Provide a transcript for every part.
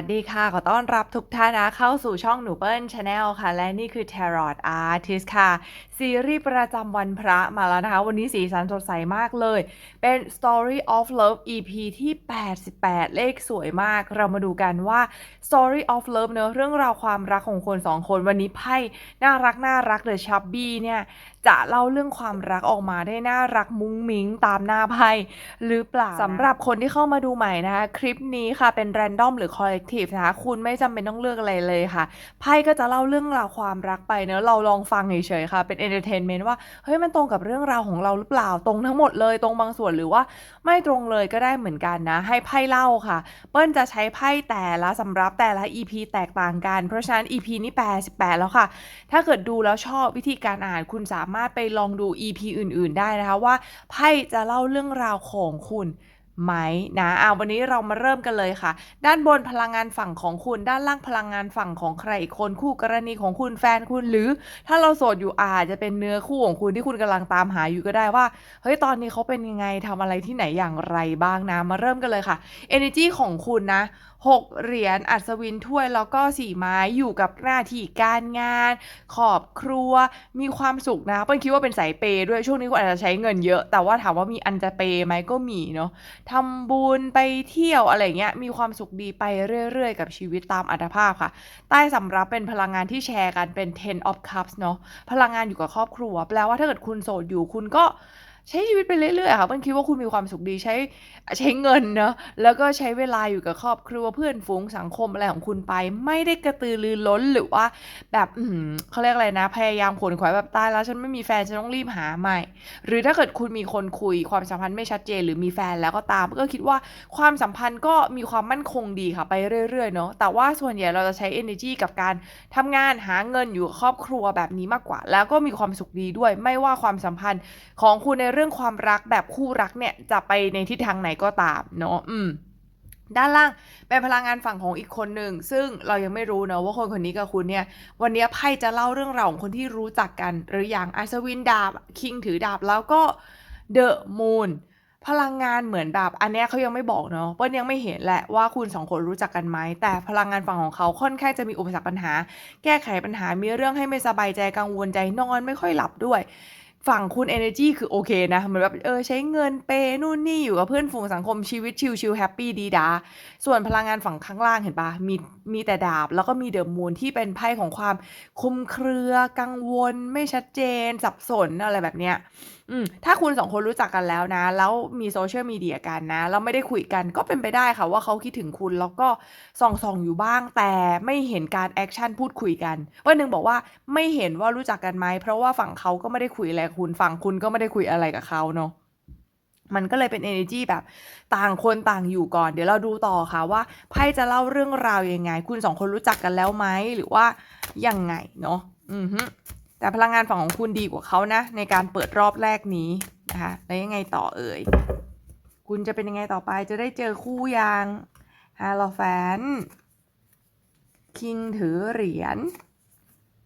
วัสดีค่ะ ขอต้อนรับทุกท่านนะเข้าสู่ช่องหนูเปิ้ลชาแนลค่ะ และนี่คือ Tarot Artist ค่ะ ซีรีส์ประจำวันพระมาแล้วนะคะ วันนี้สีสันสดใสมากเลย เป็น Story of Love EP ที่ 88 เลขสวยมาก เรามาดูกันว่า Story of Love เนอะเรื่องราวความรักของคนสองคน วันนี้ไพ่น่ารักน่ารักเลยชับบี้เนี่ยจะเล่าเรื่องความรักออกมาได้น่ารักมุ้งมิ้งตามหน้าไพ่หรือเปล่าสำหรับคนที่เข้ามาดูใหม่นะคะคลิปนี้ค่ะเป็น r รนดอมหรือ collective นะคะคุณไม่จำเป็นต้องเลือกอะไรเลยค่ะไพ่ก็จะเล่าเรื่องราวความรักไปเนอะเราลองฟังเฉยๆค่ะ เป็น entertainment ว่าเฮ้ยมันตรงกับเรื่องราวของเราหรือเปล่าตรงทั้งหมดเลยตรงบางส่วนหรือว่าไม่ตรงเลยก็ได้เหมือนกันนะ ให้ไพ่เล่าค่ะ เปิ้ลจะใช้ไพ่แต่ละสำรับแต่ละ EP แตกต่างกัน เพราะฉะนั้น EP นี้ 88 แล้วค่ะ ถ้าเกิดดูแล้วชอบวิธีการอ่านคุณสามารถไปลองดู EP อื่น ๆ ได้นะคะว่าไพ่จะเล่าเรื่องราวของคุณไหมนะอ่าวันนี้เรามาเริ่มกันเลยค่ะ ด้านบนพลังงานฝั่งของคุณ ด้านล่างพลังงานฝั่งของใครอีกคนคู่กรณีของคุณแฟนคุณหรือ ถ้าเราโสดอยู่อาจจะเป็นเนื้อคู่ของคุณที่คุณกำลังตามหาอยู่ก็ได้ว่าเฮ้ยตอนนี้เขาเป็นยังไงทำอะไรที่ไหนอย่างไรบ้างนะมาเริ่มกันเลยค่ะ energy ของคุณนะ6 เหรียญอัศวินถ้วยแล้วก็สี่ไม้อยู่กับหน้าที่การงานขอบครัวมีความสุขนะเปิ้ลคิดว่าเป็นสายเปย์ด้วยช่วงนี้คุณอาจจะใช้เงินเยอะ แต่ว่าถามว่ามีอันจะเปย์ไหมก็มีเนาะทำบุญไปเที่ยวอะไรเงี้ยมีความสุขดีไปเรื่อยๆ กับชีวิตตามอัตภาพค่ะ ใต้สำรับเป็นพลังงานที่แชร์กันเป็น ten of cups เนาะพลังงานอยู่กับครอบครัว แปลว่าถ้าเกิดคุณโสดอยู่คุณก็ ใช้ชีวิตไปเรื่อยๆค่ะเปิ้ลคิดว่าคุณมีความสุขดีใช้ใช้เงินเนาะแล้วก็ใช้เวลาอยู่กับครอบครัวเพื่อนฝูงสังคมอะไรของคุณไป ไม่ได้กระตือรือร้นหรือว่า แบบอืมเขาเรียกอะไรนะ พยายามขวนขวายแบบตายแล้วฉันไม่มีแฟนฉันต้องรีบหาใหม่ หรือถ้าเกิดคุณมีคนคุยความสัมพันธ์ไม่ชัดเจน หรือมีแฟนแล้วก็ตาม ก็คิดว่าความสัมพันธ์ก็มีความมั่นคงดีค่ะไปเรื่อยๆเนาะแต่ว่าส่วนใหญ่เราจะใช้ energy กับการทำงานหาเงินอยู่ครอบครัวแบบนี้มากกว่า แล้วก็มีความสุขดีด้วย ไม่ว่าความสัมพันธ์ของคุณในรื่องความรักแบบคู่รักเนี่ยจะไปในทิศทางไหนก็ตามเนาะอืมด้านล่างเป็นพลังงานฝั่งของอีกคนหนึ่งซึ่งเรายังไม่รู้นะว่าคนคนนี้กับคุณเนี่ย วันนี้ไพ่จะเล่าเรื่องราวของคนที่รู้จักกัน หรืออย่างอัศวินดาบคิงถือดาบแล้วก็เดอะมูนพลังงานเหมือนแบบอันนี้เขายังไม่บอกเนาะเปิ้ลยังไม่เห็นแหละว่าคุณสองคนรู้จักกันไหมแต่พลังงานฝั่งของเขาค่อนข้างจะมีอุปสรรคปัญหา แก้ไขปัญหามีเรื่องให้ไม่สบายใจกังวลใจนอนไม่ค่อยหลับด้วย ฝั่งคุณ energy คือโอเคนะเหมือนแบบเออใช้เงินเปย์นู่นนี่อยู่กับเพื่อนฝูงสังคมชีวิตชิลชิลแฮปปี้ดีดา ส่วนพลังงานฝั่งข้างล่างเห็นปะมีมีแต่ดาบ แล้วก็มีเดอะมูนที่เป็นไพ่ของความคุมเครือกังวล ไม่ชัดเจนสับสนอะไรแบบเนี้ย อืมถ้าคุณสองคนรู้จักกันแล้วนะ แล้วมีโซเชียลมีเดียกันนะ แล้วไม่ได้คุยกันก็เป็นไปได้ค่ะว่าเขาคิดถึงคุณแล้วก็ส่องส่องอยู่บ้าง แต่ไม่เห็นการแอคชั่นพูดคุยกันวันหนึ่งบอกว่าไม่เห็นว่ารู้จักกันไหมเพราะว่าฝั่งเขาก็ไม่ได้คุยอะไรกับคุณฝั่งคุณก็ไม่ได้คุยอะไรกับเขาเนาะมันก็เลยเป็น energy แบบต่างคนต่างอยู่ก่อน เดี๋ยวเราดูต่อค่ะว่าไพ่จะเล่าเรื่องราวยังไง คุณสองคนรู้จักกันแล้วไหมหรือว่ายังไงเนาะอือฮึ แต่พลังงานฝั่งของคุณดีกว่าเขานะ ในการเปิดรอบแรกนี้นะคะแล้วยังไงต่อเอ่ย คุณจะเป็นยังไงต่อไปจะได้เจอคู่ยังฮาโลแฟนคิงถือเหรียญ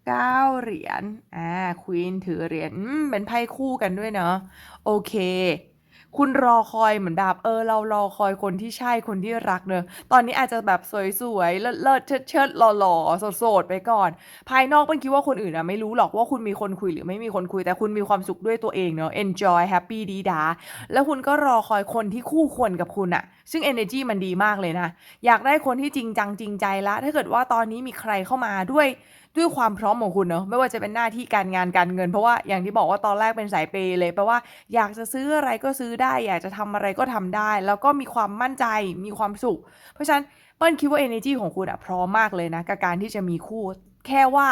เก้าเหรียญอ่าควีนถือเหรียญเป็นไพ่คู่กันด้วยเนาะโอเค คุณรอคอยเหมือนแบบเออเรารอคอยคนที่ใช่คนที่รักเนอะตอนนี้อาจจะแบบสวยๆ เลิศๆเชิดเชิดๆหล่อๆโสดๆไปก่อน ภายนอกเป็นคิดว่าคนอื่นอะไม่รู้หรอกว่าคุณมีคนคุยหรือไม่มีคนคุยแต่คุณมีความสุขด้วยตัวเองเนอะ enjoy happy ดีดาแล้วคุณก็รอคอยคนที่คู่ควรกับคุณอะซึ่ง energy มันดีมากเลยนะ อยากได้คนที่จริงจังจริงใจละถ้าเกิดว่าตอนนี้มีใครเข้ามาด้วย ด้วยความพร้อมของคุณเนอะไม่ว่าจะเป็นหน้าที่การงานการเงิน เพราะว่าอย่างที่บอกว่าตอนแรกเป็นสายเปย์เลยแปลว่าอยากจะซื้ออะไรก็ซื้อได้ อยากจะทำอะไรก็ทำได้ แล้วก็มีความมั่นใจมีความสุข เพราะฉะนั้นเปิ้ลคิดว่า energy ของคุณอะพร้อมมากเลยนะกับการที่จะมีคู่ แค่ว่า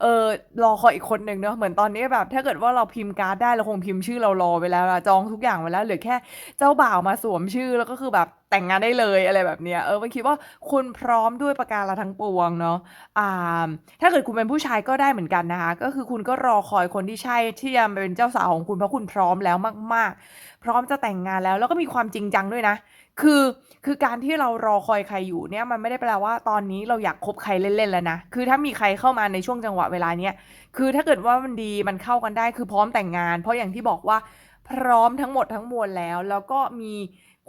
เออรอคอยอีกคนหนึ่งเนอะเหมือนตอนนี้แบบ ถ้าเกิดว่าเราพิมพ์การ์ดได้เราคงพิมพ์ชื่อเรารอไปแล้วจองทุกอย่างไว้แล้วเหลือแค่เจ้าบ่าวมาสวมชื่อแล้วก็คือแบบแต่งงานได้เลยอะไรแบบเนี้ยเออมันคิดว่าคุณพร้อมด้วยประการละทั้งปวงเนาะอ่าถ้าเกิดคุณเป็นผู้ชายก็ได้เหมือนกันนะคะ ก็คือคุณก็รอคอยคนที่ใช่ที่จะมเป็นเจ้าสาวของคุณเพราะคุณพร้อมแล้วมาก ๆ พร้อมจะแต่งงานแล้ว แล้วก็มีความจริงจังด้วยนะ คือคือการที่เรารอคอยใครอยู่เนี่ยมันไม่ได้แปลว่าตอนนี้เราอยากคบใครเล่นๆแล้วนะ คือถ้ามีใครเข้ามาในช่วงจังหวะเวลาเนี้ยคือถ้าเกิดว่ามันดีมันเข้ากันได้คือพร้อมแต่งงาน เพราะอย่างที่บอกว่าพร้อมทั้งหมดทั้งมวลแล้ว แล้วก็มี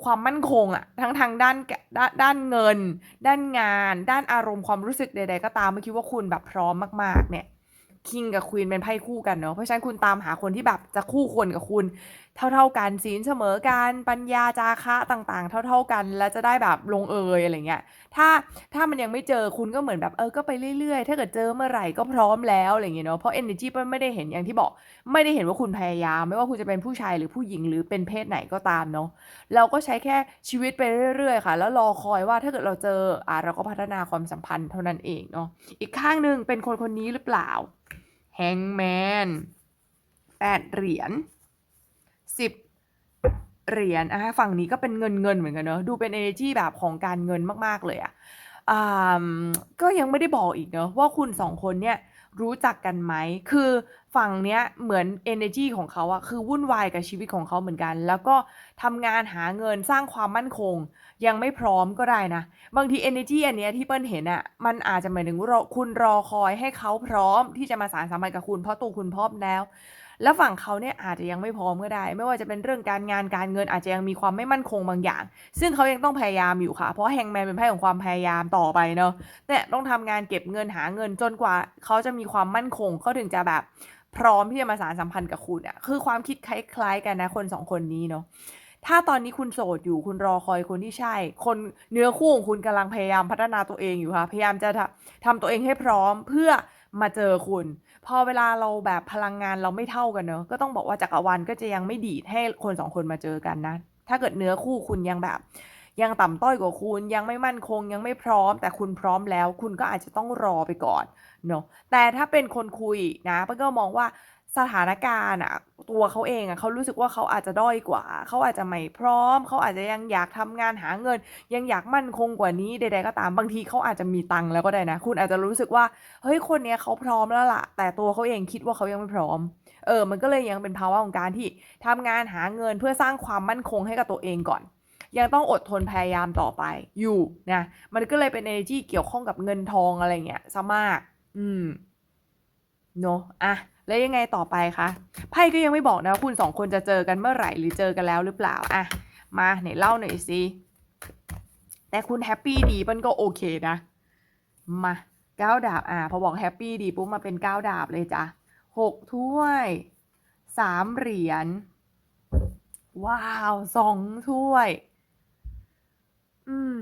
ความมั่นคงอะทั้งทางด้านด้านด้านเงิน ด้านงาน ด้านอารมณ์ความรู้สึกใด ๆ ก็ตามไม่คิดว่าคุณแบบพร้อมมาก ๆ เนี่ย King กับ Queen เป็นไพ่คู่กันเนาะเพราะฉะนั้นคุณตามหาคนที่แบบจะคู่ควรกับคุณ เท่า ๆกันศีลเสมอกันปัญญาจาคะต่างๆ เท่า ๆกัน แล้วจะได้แบบลงเอยอะไรเงี้ยถ้าถ้ามันยังไม่เจอคุณก็เหมือนแบบเออก็ไปเรื่อยๆ ถ้าเกิดเจอเมื่อไหร่ก็พร้อมแล้วอะไรอย่างงี้เนาะเพราะเอเนอร์จีเปิ้ลไม่ได้เห็นอย่างที่บอก ไม่ได้เห็นว่าคุณพยายาม ไม่ว่าคุณจะเป็นผู้ชายหรือผู้หญิงหรือเป็นเพศไหนก็ตามเนาะเราก็ใช้แค่ชีวิตไปเรื่อยๆค่ะ แล้วรอคอยว่าถ้าเกิดเราเจออ่าเราก็พัฒนาความสัมพันธ์เท่านั้นเองเนาะอีกข้างหนึ่งเป็นคนคนนี้หรือเปล่า Hangman 8เหรียญ10เหรียญอะฝั่งนี้ก็เป็นเงินเงินเหมือนกันเนาะดูเป็นเอเนอร์จีแบบของการเงินมาก ๆ เลยอะอ่าก็ยังไม่ได้บอกอีกเนาะว่าคุณสองคนเนี่ย รู้จักกันไหม คือฝั่งเนี้ยเหมือนเอเนจีของเขาอะคือวุ่นวายกับชีวิตของเขาเหมือนกัน แล้วก็ทำงานหาเงินสร้างความมั่นคง ยังไม่พร้อมก็ได้นะ บางทีเอเนจีอันเนี้ยที่เปิ้ลเห็นอะมันอาจจะหมายถึงรอคุณรอคอยให้เขาพร้อมที่จะมาสารสัมพันธ์กับคุณ เพราะตัวคุณพร้อมแล้ว แล้วฝั่งเขาเนี่ยอาจจะยังไม่พร้อมก็ได้ ไม่ว่าจะเป็นเรื่องการงานการเงินอาจจะยังมีความไม่มั่นคงบางอย่าง ซึ่งเขายังต้องพยายามอยู่ค่ะ เพราะ Hangman เป็นไพ่ของความพยายามต่อไปเนาะเนี่ยต้องทำงานเก็บเงินหาเงินจนกว่าเขาจะมีความมั่นคงเขาถึงจะแบบพร้อมที่จะมาสานสัมพันธ์กับคุณอะคือความคิดคล้ายๆกันนะคน2คนนี้เนาะถ้าตอนนี้คุณโสดอยู่คุณรอคอยคนที่ใช่ คนเนื้อคู่ของคุณกำลังพยายามพัฒนาตัวเองอยู่ค่ะ พยายามจะทำทำตัวเองให้พร้อมเพื่อมาเจอคุณ พอเวลาเราแบบพลังงานเราไม่เท่ากันเนอะก็ต้องบอกว่าจักรวาลก็จะยังไม่ดีดให้คนสองคนมาเจอกันนะ ถ้าเกิดเนื้อคู่คุณยังแบบ ยังต่ำต้อยกว่าคุณยังไม่มั่นคงยังไม่พร้อม แต่คุณพร้อมแล้ว คุณก็อาจจะต้องรอไปก่อนเนาะแต่ถ้าเป็นคนคุยนะเปิ้ลก็มองว่า สถานการณ์อะตัวเขาเองอะเขารู้สึกว่าเขาอาจจะด้อยกว่า เขาอาจจะไม่พร้อม เขาอาจจะยังอยากทำงานหาเงิน ยังอยากมั่นคงกว่านี้ใดๆก็ตามบางทีเขาอาจจะมีตังค์แล้วก็ได้นะ คุณอาจจะรู้สึกว่าเฮ้ยคนเนี้ยเขาพร้อมแล้วล่ะ แต่ตัวเขาเองคิดว่าเขายังไม่พร้อมเออมันก็เลยยังเป็นภาวะของการที่ทำงานหาเงินเพื่อสร้างความมั่นคงให้กับตัวเองก่อน ยังต้องอดทนพยายามต่อไปอยู่นะมันก็เลยเป็นเอเนอร์จีเกี่ยวข้องกับเงินทองอะไรเงี้ยเสียมาก อืม เนาะอะแล้วยังไงต่อไปคะไพ่ก็ยังไม่บอกนะว่าคุณ2คนจะเจอกันเมื่อไหร่หรือเจอกันแล้วหรือเปล่าอะมาไหนเล่าหน่อยสิแต่คุณแฮปปี้ดีเปิ้ลก็โอเคนะมา9ดาบอ่าพอบอกแฮปปี้ดีปุ๊บมาเป็น9ดาบเลยจ้ะ6ถ้วย3เหรียญว้าว2ถ้วย อืม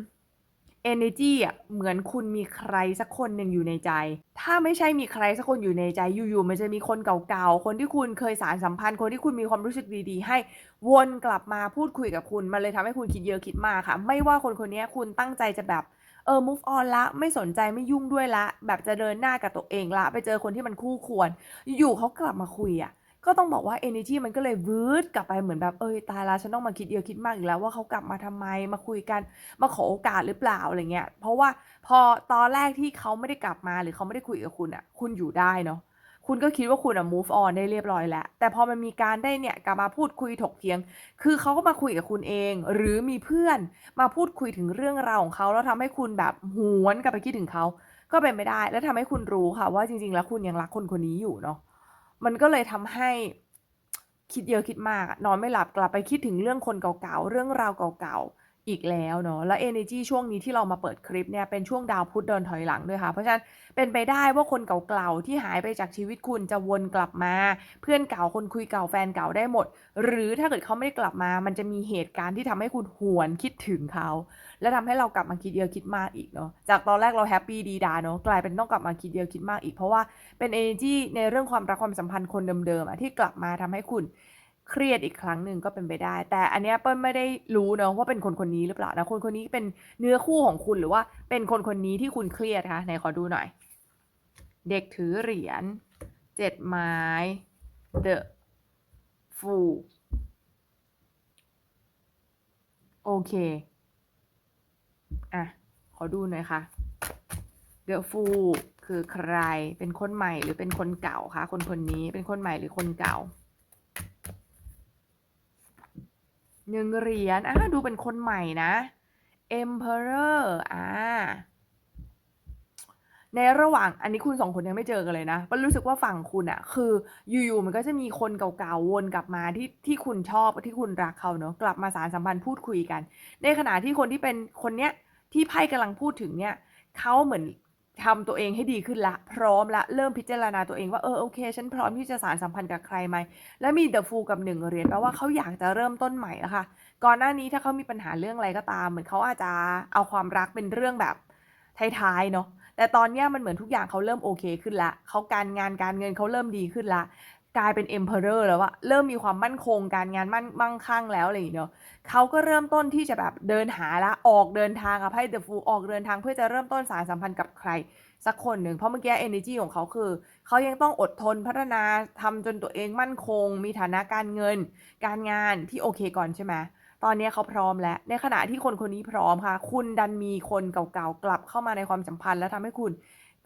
เอเนอร์จีอะเหมือนคุณมีใครสักคนหนึ่งอยู่ในใจ ถ้าไม่ใช่มีใครสักคนอยู่ในใจอยู่ๆมันจะมีคนเก่าๆ คนที่คุณเคยสานสัมพันธ์ คนที่คุณมีความรู้สึกดีๆ ให้วนกลับมาพูดคุยกับคุณ มันเลยทำให้คุณคิดเยอะคิดมากค่ะ ไม่ว่าคนคนนี้คุณตั้งใจจะแบบเออ move on ล้วไม่สนใจไม่ยุ่งด้วยล้วแบบจะเดินหน้ากับตัวเองล้วไปเจอคนที่มันคู่ควร อยู่ๆเขากลับมาคุยอะ ก็ต้องบอกว่าเอเนอร์จีมันก็เลยวืดกลับไปเหมือนแบบเอ๊ยตายล้วฉันต้องมาคิดเยอะคิดมากอีกแล้วว่าเขากลับมาทำไมมาคุยกันมาขอโอกาสหรือเปล่าอะไรเงี้ยเพราะว่าพอตอนแรกที่เขาไม่ได้กลับมาหรือเขาไม่ได้คุยกับคุณน่ะคุณอยู่ได้เนาะคุณก็คิดว่าคุณอะ move on ได้เรียบร้อยแล้ว แต่พอมันมีการได้เนี่ยกลับมาพูดคุยถกเถียง คือเขาก็มาคุยกับคุณเอง หรือมีเพื่อนมาพูดคุยถึงเรื่องราวของเขาแล้วทำให้คุณแบบหวนกลับไปคิดถึงเขา ก็เป็นไปได้ และทำให้คุณรู้ค่ะว่าจริง ๆ แล้วคุณยังรักคนคนนี้อยู่เนาะ มันก็เลยทำให้คิดเยอะคิดมากนอนไม่หลับกลับไปคิดถึงเรื่องคนเก่าๆเรื่องราวเก่าๆ อีกแล้วเนาะแล้วเอเนอร์จีช่วงนี้ที่เรามาเปิดคลิปเนี่ยเป็นช่วงดาวพุธเดินถอยหลังด้วยค่ะ เพราะฉะนั้นเป็นไปได้ว่าคนเก่าๆที่หายไปจากชีวิตคุณจะวนกลับมา เพื่อนเก่าคนคุยเก่าแฟนเก่าได้หมด หรือถ้าเกิดเขาไม่ได้กลับมา มันจะมีเหตุการณ์ที่ทำให้คุณหวนคิดถึงเขา และทำให้เรากลับมาคิดเยอะคิดมากอีกเนาะจากตอนแรกเราแฮปปี้ดีดาเนาะกลายเป็นต้องกลับมาคิดเยอะคิดมากอีก เพราะว่าเป็นเอเนอร์จีในเรื่องความรักความสัมพันธ์คนเดิมๆอะที่กลับมาทำให้คุณ เครียดอีกครั้งหนึ่งก็เป็นไปได้ แต่อันเนี้ยเปิ้ลไม่ได้รู้เนาะว่าเป็นคนคนนี้หรือเปล่านะคนคนนี้เป็นเนื้อคู่ของคุณหรือว่าเป็นคนคนนี้ที่คุณเครียดคะไหนขอดูหน่อย เด็กถือเหรียญ7ไม้ The Fool โอเคอะขอดูหน่อยค่ะ The Fool คือใครเป็นคนใหม่หรือเป็นคนเก่าคะคนคนนี้เป็นคนใหม่หรือคนเก่า 1เหรียญอาดูเป็นคนใหม่นะ Emperor อ่า ในระหว่างอันนี้คุณสองคนยังไม่เจอกันเลยนะปรู้สึกว่าฝั่งคุณอะคืออยู่ๆมันก็จะมีคนเก่าๆวนกลับมาที่ที่คุณชอบที่คุณรักเขาเนาะกลับมาสารสัมพันธ์พูดคุยกัน ในขณะที่คนที่เป็นคนเนี้ยที่ไพ่กำลังพูดถึงเนี่ยเขาเหมือน ทำตัวเองให้ดีขึ้นละ พร้อมละ เริ่มพิจารณาตัวเองว่าเออโอเค ฉันพร้อมที่จะสารสัมพันธ์กับใครไหม และมีเดอะฟูกับหนึ่งเหรียญแปลว่าเขาอยากจะเริ่มต้นใหม่แล้วค่ะ ก่อนหน้านี้ถ้าเขามีปัญหาเรื่องอะไรก็ตาม เหมือนเขาอาจจะเอาความรักเป็นเรื่องแบบท้ายๆเนาะแต่ตอนนี้มันเหมือนทุกอย่างเขาเริ่มโอเคขึ้นละเขาการงานการเงินเขาเริ่มดีขึ้นละ กลายเป็น emperor แล้วอะเริ่มมีความมั่นคงการงานมั่นมั่งคั่งแล้วอะไรอย่างเงี้ยเขาก็เริ่มต้นที่จะแบบเดินหาละออกเดินทางอะไพ่ the fool ออกเดินทางเพื่อจะเริ่มต้นสารสัมพันธ์กับใครสักคนหนึ่งเพราะเมื่อกี้ energy ของเขาคือ เขายังต้องอดทนพัฒนาทำจนตัวเองมั่นคง มีฐานะการเงิน การงานที่โอเคก่อนใช่ไหมตอนนี้เขาพร้อมแล้ว ในขณะที่คนคนนี้พร้อมค่ะ คุณดันมีคนเก่าๆกลับเข้ามาในความสัมพันธ์ แล้วทำให้คุณ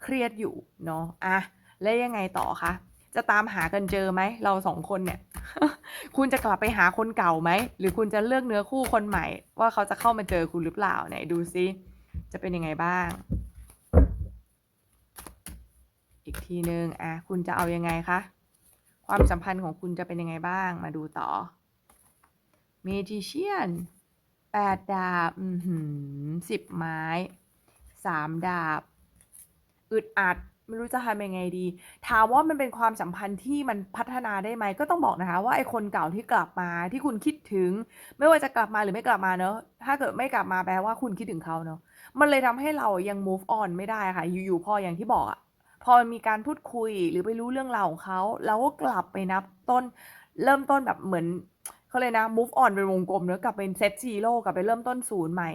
เครียดอยู่เนาะอะแล้วยังไงต่อคะ จะตามหากันเจอไหม เราสองคนเนี่ย คุณจะกลับไปหาคนเก่าไหม หรือคุณจะเลือกเนื้อคู่คนใหม่ ว่าเขาจะเข้ามาเจอคุณหรือเปล่าไหนดูซิ จะเป็นยังไงบ้าง อีกทีหนึงอะคุณจะเอายังไงคะ ความสัมพันธ์ของคุณจะเป็นยังไงบ้าง มาดูต่อ Magician แปดดาบอือหือสิบไม้สามดาบ อึดอัด ไม่รู้จะทำยังไงดี ถามว่ามันเป็นความสัมพันธ์ที่มันพัฒนาได้ไหมก็ต้องบอกนะคะว่าไอ้คนเก่าที่กลับมาที่คุณคิดถึง ไม่ว่าจะกลับมาหรือไม่กลับมาเนอะถ้าเกิดไม่กลับมาแปลว่าคุณคิดถึงเขาเนอะมันเลยทำให้เรายัง move on ไม่ได้ค่ะ อยู่ๆพออย่างที่บอกอะพอมีการพูดคุยหรือไปรู้เรื่องราวของเขาเราก็กลับไปนับต้นเริ่มต้นแบบเหมือนเขาเลยนะ move on เป็นวงกลมเนอะกลับเป็นเซตซีโร่กลับไปเริ่มต้นศูนย์ใหม่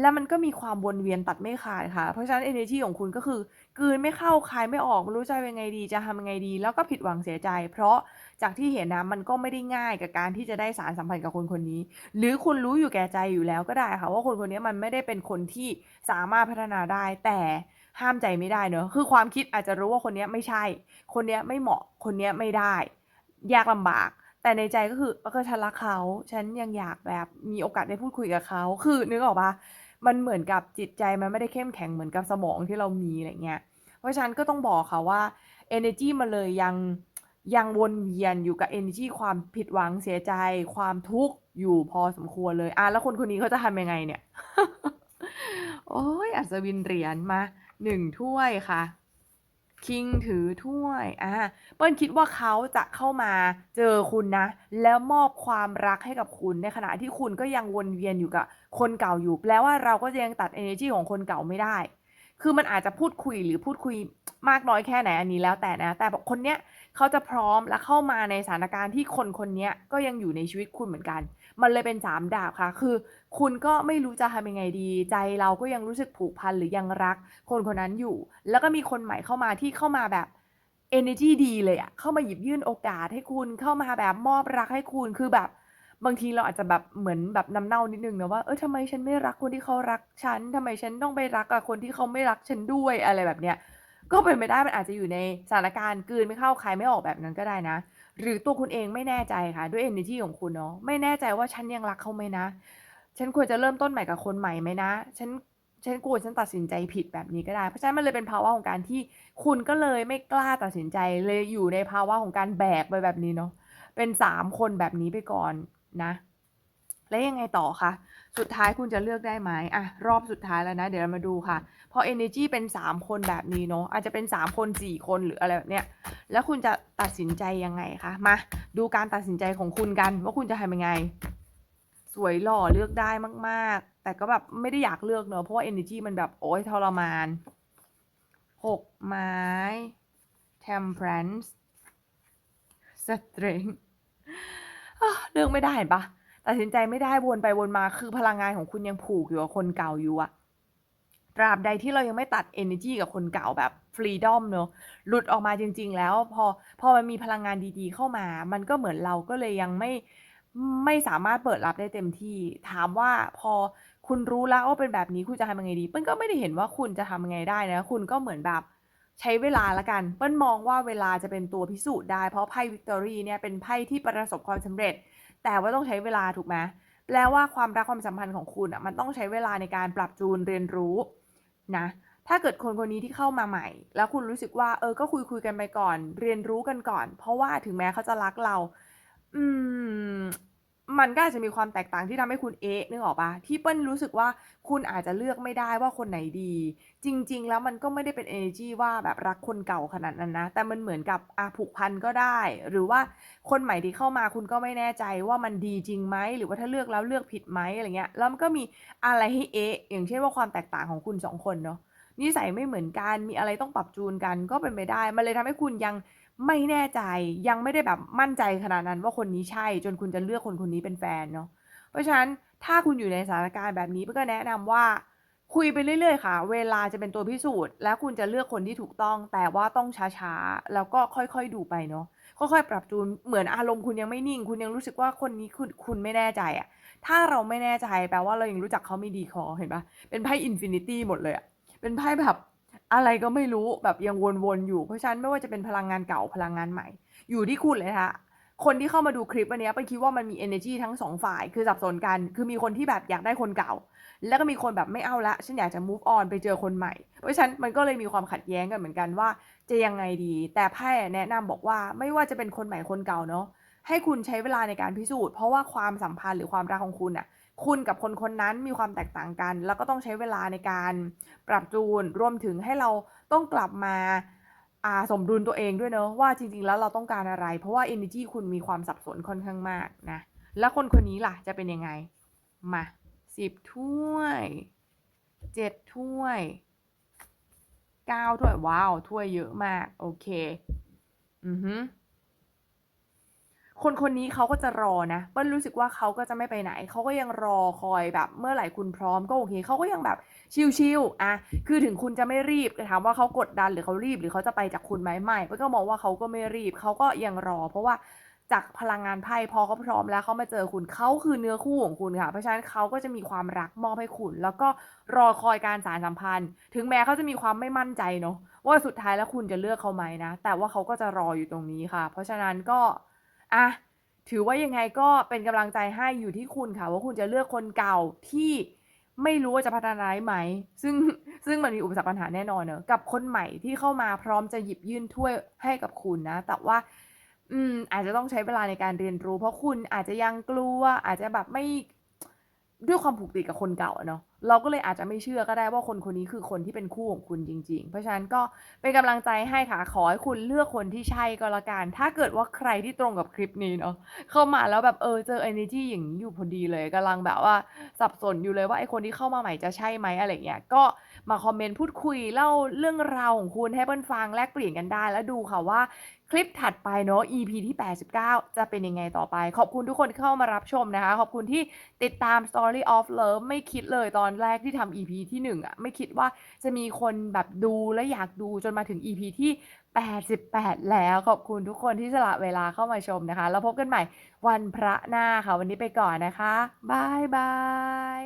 แล้วมันก็มีความวนเวียนตัดไม่ขาดค่ะ เพราะฉะนั้น energy ของคุณก็คือ กืนไม่เข้าคายไม่ออกไม่รู้จะยังไงดีจะทำยังไงดี แล้วก็ผิดหวังเสียใจ เพราะจากที่เห็นนะมันก็ไม่ได้ง่ายกับการที่จะได้สารสัมพันธ์กับคนคนนี้ หรือคุณรู้อยู่แก่ใจอยู่แล้วก็ได้ค่ะ ว่าคนคนนี้มันไม่ได้เป็นคนที่สามารถพัฒนาได้แต่ห้ามใจไม่ได้เนอะคือความคิดอาจจะรู้ว่าคนนี้ไม่ใช่ คนนี้ไม่เหมาะคนนี้ไม่ได้ ยากลำบาก แต่ในใจก็คือก็ฉันรักเขา ฉันยังอยากแบบมีโอกาสได้พูดคุยกับเขา คือนึกออกปะมันเหมือนกับจิตใจมันไม่ได้เข้มแข็งเหมือนกับสมองที่เรามีอะไรเงี้ย เพราะฉะนั้นก็ต้องบอกค่ะว่า energy มันเลยยังยังวนเวียนอยู่กับ energy ความผิดหวังเสียใจ ความทุกข์อยู่พอสมควรเลย อะแล้วคนคนนี้เขาจะทำยังไงเนี่ย โอ้ยอัศวินเหรียญมาหนึ่งถ้วยค่ะ คิงถือถ้วยอะเปิ้ลคิดว่าเขาจะเข้ามาเจอคุณนะ แล้วมอบความรักให้กับคุณในขณะที่คุณก็ยังวนเวียนอยู่กับคนเก่าอยู่แปลว่าเราก็ยังตัด energy ของคนเก่าไม่ได้ คือมันอาจจะพูดคุยหรือพูดคุยมากน้อยแค่ไหนอันนี้แล้วแต่นะ แต่บอกคนเนี้ยเขาจะพร้อมและเข้ามาในสถานการณ์ที่คนคนเนี้ยก็ยังอยู่ในชีวิตคุณเหมือนกัน มันเลยเป็นสามดาบค่ะ คือคุณก็ไม่รู้จะทำยังไงดี ใจเราก็ยังรู้สึกผูกพันหรือยังรัก คนคนนั้นอยู่ แล้วก็มีคนใหม่เข้ามาที่เข้ามาแบบ energy ดีเลยอะเข้ามาหยิบยื่นโอกาสให้คุณเข้ามาแบบมอบรักให้คุณคือแบบบางทีเราอาจจะแบบเหมือนแบบน้ำเน่านิดนึงนะว่าเออทำไมฉันไม่รักคนที่เขารักฉันทำไมฉันต้องไปรักกับคนที่เขาไม่รักฉันด้วยอะไรแบบเนี้ยก็เป็นไปได้มันอาจจะอยู่ในสถานการณ์กลืนไม่เข้าใครไม่ออกแบบนั้นก็ได้นะ หรือตัวคุณเองไม่แน่ใจค่ะ ด้วย energy ของคุณเนาะไม่แน่ใจว่าฉันยังรักเขาไหมนะ ฉันควรจะเริ่มต้นใหม่กับคนใหม่ไหมนะ ฉันฉันกลัวฉันตัดสินใจผิดแบบนี้ก็ได้ เพราะฉะนั้นมันเลยเป็นภาวะของการที่คุณก็เลยไม่กล้าตัดสินใจเลยอยู่ในภาวะของการแบกไปแบบนี้เนาะเป็นสามคนแบบนี้ไปก่อนนะ แล้วยังไงต่อคะ สุดท้ายคุณจะเลือกได้ไหมอะรอบสุดท้ายแล้วนะ เดี๋ยวเรามาดูค่ะ พอ energy เป็นสามคนแบบนี้เนาะอาจจะเป็นสามคนสี่คนหรืออะไรแบบเนี้ยแล้วคุณจะตัดสินใจยังไงคะมาดูการตัดสินใจของคุณกัน ว่าคุณจะทำยังไง สวยหล่อเลือกได้มาก ๆ แต่ก็แบบไม่ได้อยากเลือกเนอะเพราะว่า energy มันแบบโอ้ยทรมานหกไม้ temperance strength เลือกไม่ได้เห็นปะ ตัดสินใจไม่ได้วนไปวนมาคือพลังงานของคุณยังผูกอยู่กับคนเก่าอยู่อะตราบใดที่เรายังไม่ตัด energy กับคนเก่าแบบ freedom เนอะหลุดออกมาจริง ๆ แล้วพอพอมันมีพลังงานดีๆ เข้ามา มันก็เหมือนเราก็เลยยังไม่ไม่สามารถเปิดรับได้เต็มที่ ถามว่าพอคุณรู้แล้วว่าเป็นแบบนี้คุณจะทำยังไงดี เปิ้ลก็ไม่ได้เห็นว่าคุณจะทำยังไงได้นะ คุณก็เหมือนแบบใช้เวลาละกัน เปิ้ลมองว่าเวลาจะเป็นตัวพิสูจน์ได้ เพราะไพ่วิกตอรี่เนี่ยเป็นไพ่ที่ประสบความสำเร็จ แต่ว่าต้องใช้เวลาถูกไหมแปลว่าความรักความสัมพันธ์ของคุณอะมันต้องใช้เวลาในการปรับจูนเรียนรู้นะถ้าเกิดคนคนนี้ที่เข้ามาใหม่ แล้วคุณรู้สึกว่า เออก็คุยคุยกันไปก่อน เรียนรู้กันก่อน เพราะว่าถึงแม้เขาจะรักเรา อืม มันก็อาจจะมีความแตกต่างที่ทำให้คุณเอ๊ะนึกออกปล่า?ที่เปิ้ลรู้สึกว่าคุณอาจจะเลือกไม่ได้ว่าคนไหนดี จริง ๆ แล้วมันก็ไม่ได้เป็นเอเนอร์จีว่าแบบรักคนเก่าขนาดนั้นนะ แต่มันเหมือนกับอะผูกพันก็ได้ หรือว่าคนใหม่ที่เข้ามาคุณก็ไม่แน่ใจว่ามันดีจริงไหมหรือว่าถ้าเลือกแล้วเลือกผิดไหมอะไรเงี้ยแล้วมันก็มีอะไรให้เอ๊ะอย่างเช่นว่าความแตกต่างของคุณ2คนเนาะนิสัยไม่เหมือนกันมีอะไรต้องปรับจูนกันก็เป็นไปได้ มันเลยทำให้คุณยัง ไม่แน่ใจยังไม่ได้แบบมั่นใจขนาดนั้นว่าคนนี้ใช่จนคุณจะเลือกคนคนนี้เป็นแฟนเนาะเพราะฉะนั้นถ้าคุณอยู่ในสถานการณ์แบบนี้เปิ้ลก็แนะนำว่าคุยไปเรื่อยๆ ค่ะ เวลาจะเป็นตัวพิสูจน์ แล้วคุณจะเลือกคนที่ถูกต้อง แต่ว่าต้องช้าๆ แล้วก็ค่อยๆ ดูไปเนาะ ค่อยๆ ปรับจูน เหมือนอารมณ์คุณยังไม่นิ่ง คุณยังรู้สึกว่าคนนี้คุณคุณไม่แน่ใจอะถ้าเราไม่แน่ใจแปลว่าเรายังรู้จักเขาไม่ดีพอเห็นปล่า?เป็นไพ่ Infinity หมดเลยอะเป็นไพ่แบบ อะไรก็ไม่รู้แบบยังวนๆอยู่เพราะฉะนั้นไม่ว่าจะเป็นพลังงานเก่าพลังงานใหม่ อยู่ที่คุณเลยนะคะคนที่เข้ามาดูคลิปอันนี้ยเปิ้ลคิดว่ามันมีเอเนอร์จีทั้ง2ฝ่าย คือสับสนกันคือมีคนที่แบบอยากได้คนเก่า แล้วก็มีคนแบบไม่เอาล้วฉันอยากจะ move on ไปเจอคนใหม่ เพราะฉะนั้นมันก็เลยมีความขัดแย้งกันเหมือนกันว่า จะยังไงดี แต่ไพ่แนะนำบอกว่าไม่ว่าจะเป็นคนใหม่คนเก่าเนาะให้คุณใช้เวลาในการพิสูจน์เพราะว่าความสัมพันธ์หรือความรักของคุณน่ะ คุณกับคนคนนั้นมีความแตกต่างกัน แล้วก็ต้องใช้เวลาในการปรับจูน รวมถึงให้เราต้องกลับมาอาสมดุลตัวเองด้วยเนาะว่าจริงๆ แล้วเราต้องการอะไร เพราะว่าเอเนอร์จีคุณมีความสับสนค่อนข้างมากนะ แล้วคนคนนี้ล่ะจะเป็นยังไง?มา10ถ้วย7ถ้วย9ถ้วย ว้าว ถ้วยเยอะมาก โอเค อือฮึ คนคนนี้เขาก็จะรอนะเปิ้ลรู้สึกว่าเขาก็จะไม่ไปไหน เขาก็ยังรอคอยแบบเมื่อไหร่คุณพร้อมก็โอเคเขาก็ยังแบบชิลๆอะคือถึงคุณจะไม่รีบแต่ถามว่าเขากดดันหรือเขารีบหรือเขาจะไปจากคุณไหมไม่เปิ้ลก็มองว่าเขาก็ไม่รีบเขาก็ยังรอ เพราะว่าจากพลังงานไพ่พอเขาพร้อมแล้วเขามาเจอคุณเขาคือเนื้อคู่ของคุณค่ะ เพราะฉะนั้นเขาก็จะมีความรักมอบให้คุณ แล้วก็รอคอยการสานสัมพันธ์ ถึงแม้เขาจะมีความไม่มั่นใจเนาะว่าสุดท้ายแล้วคุณจะเลือกเขาไหมนะ แต่ว่าเขาก็จะรออยู่ตรงนี้ค่ะ เพราะฉะนั้นก็ อะถือว่ายังไงก็เป็นกำลังใจให้อยู่ที่คุณค่ะ ว่าคุณจะเลือกคนเก่าที่ไม่รู้ว่าจะพัฒนาได้ไหม ซึ่งซึ่งมันมีอุปสรรคปัญหาแน่นอนเนอะกับคนใหม่ที่เข้ามาพร้อมจะหยิบยื่นถ้วยให้กับคุณนะ แต่ว่า อืม อาจจะต้องใช้เวลาในการเรียนรู้ เพราะคุณอาจจะยังกลัวอาจจะแบบไม่ ด้วยความผูกติดกับคนเก่าเนาะเราก็เลยอาจจะไม่เชื่อก็ได้ว่าคนคนนี้คือคนที่เป็นคู่ของคุณจริง ๆ เพราะฉะนั้นก็เป็นกำลังใจให้ค่ะ ขอให้คุณเลือกคนที่ใช่ก็แล้วกัน ถ้าเกิดว่าใครที่ตรงกับคลิปนี้เนาะเข้ามาแล้วแบบเออเจอเอเนจีอย่างนี้อยู่พอดีเลยกำลังแบบว่าสับสนอยู่เลยว่าไอคนที่เข้ามาใหม่จะใช่ไหมอะไรเงี้ยก็ มาคอมเมนต์พูดคุยเล่าเรื่องราวของคุณให้เปิ้ลฟังแลกเปลี่ยนกันได้ แล้วดูค่ะว่าคลิปถัดไปเนาะ EP ที่ 89 จะเป็นยังไงต่อไป ขอบคุณทุกคนที่เข้ามารับชมนะคะ ขอบคุณที่ติดตาม Story of Love ไม่คิดเลยตอนแรกที่ทำ EP ที่ 1อะไม่คิดว่าจะมีคนแบบดูและอยากดูจนมาถึง EP ที่ 88 แล้วขอบคุณทุกคนที่สละเวลาเข้ามาชมนะคะ แล้วพบกันใหม่วันพระหน้าค่ะ วันนี้ไปก่อนนะคะบายบาย